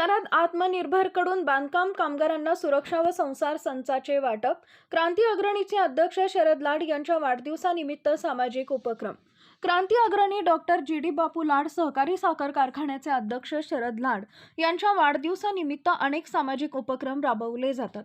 शरद आत्मनिर्भरकडून बांधकाम कामगारांना सुरक्षा व संसार संचाचे वाटप क्रांती अग्रणीचे अध्यक्ष शरद लाड यांच्या वाढदिवसानिमित्त सामाजिक उपक्रम. क्रांती अग्रणी डॉक्टर जी डी बापू लाड सहकारी साखर कारखान्याचे अध्यक्ष शरद लाड यांच्या वाढदिवसानिमित्त अनेक सामाजिक उपक्रम राबवले जातात.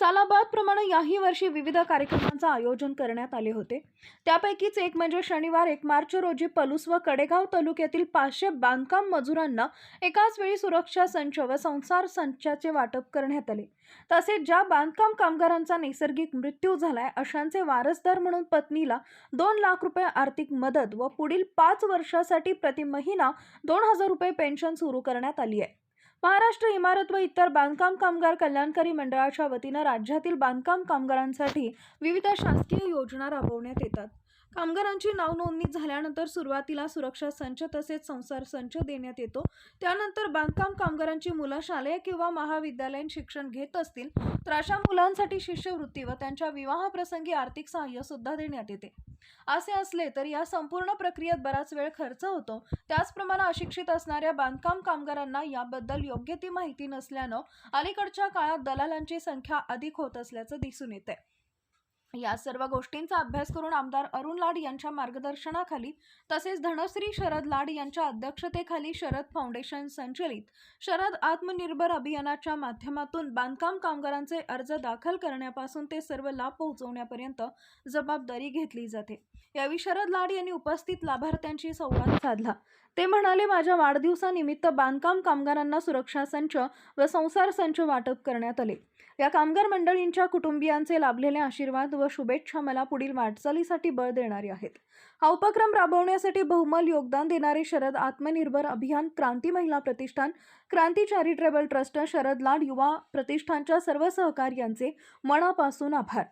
सालाबादप्रमाणे याही वर्षी विविध कार्यक्रमांचं आयोजन करण्यात आले होते. त्यापैकीच एक म्हणजे शनिवार एक मार्च रोजी पलूस व कडेगाव तालुक्यातील पाचशे बांधकाम मजुरांना एकाच वेळी सुरक्षा संच व संसार संचाचे वाटप करण्यात आले. तसेच ज्या बांधकाम कामगारांचा नैसर्गिक मृत्यू झालाय अशांचे वारसदार म्हणून पत्नीला दोन लाख रुपये आर्थिक मदत व पुढील पाच वर्षासाठी प्रति महिना दोन हजार रुपये पेन्शन सुरू करण्यात आली आहे. महाराष्ट्र इमारत व इतर बांधकाम कामगार कल्याणकारी मंडळाच्या वतीनं राज्यातील बांधकाम कामगारांसाठी विविध शासकीय योजना राबवण्यात येतात. कामगारांची नाव नोंदणी झाल्यानंतर सुरुवातीला सुरक्षा संच तसेच संसार संच देण्यात येतो. त्यानंतर बांधकाम कामगारांची मुलं शालेय किंवा महाविद्यालयीन शिक्षण घेत असतील तर अशा मुलांसाठी शिष्यवृत्ती व त्यांच्या विवाहाप्रसंगी आर्थिक सहाय्य सुद्धा देण्यात येते. असे असले तर या संपूर्ण प्रक्रियेत बराच वेळ खर्च होतो. त्याचप्रमाणे अशिक्षित असणाऱ्या बांधकाम कामगारांना याबद्दल योग्य ती माहिती नसल्यानं अलीकडच्या काळात दलालांची संख्या अधिक होत असल्याचं दिसून येते या सर्व गोष्टींचा अभ्यास करून आमदार अरुण लाड यांच्या मार्गदर्शनाखाली तसेच धनश्री शरद लाड यांच्या अध्यक्षतेखाली शरद फाउंडेशन संचलित शरद आत्मनिर्भर अभियानाच्या माध्यमातून बांधकाम कामगारांचे अर्ज दाखल करण्यापासून ते सर्व लाभ पोहोचवण्यापर्यंत जबाबदारी घेतली जाते. यावेळी शरद लाड यांनी उपस्थित लाभार्थ्यांशी संवाद साधला. ते म्हणाले माझ्या वाढदिवसानिमित्त बांधकाम कामगारांना सुरक्षा संच व संसार संच वाटप करण्यात आले. या कामगार मंडळींच्या कुटुंबियांचे लाभलेले आशीर्वाद व शुभेच्छा मला पुढील वाटचालीसाठी बळ देणारे आहेत. हा उपक्रम राबवण्यासाठी बहुमल योगदान देणारे शरद आत्मनिर्भर अभियान क्रांती महिला प्रतिष्ठान क्रांती चॅरिटेबल ट्रस्ट शरद लाड युवा प्रतिष्ठानच्या सर्व सहकार्यांचे मनापासून आभार.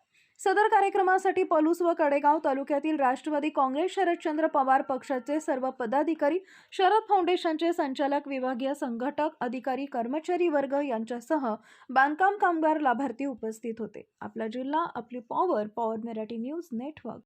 सदर कार्यक्रमासाठी पलूस व कडेगाव तालुक्यातील राष्ट्रवादी काँग्रेस शरदचंद्र पवार पक्षाचे सर्व पदाधिकारी शरद फाउंडेशनचे संचालक विभागीय संघटक अधिकारी कर्मचारी वर्ग यांच्यासह बांधकाम कामगार लाभार्थी उपस्थित होते. आपला जिल्हा आपली power power Marathi news network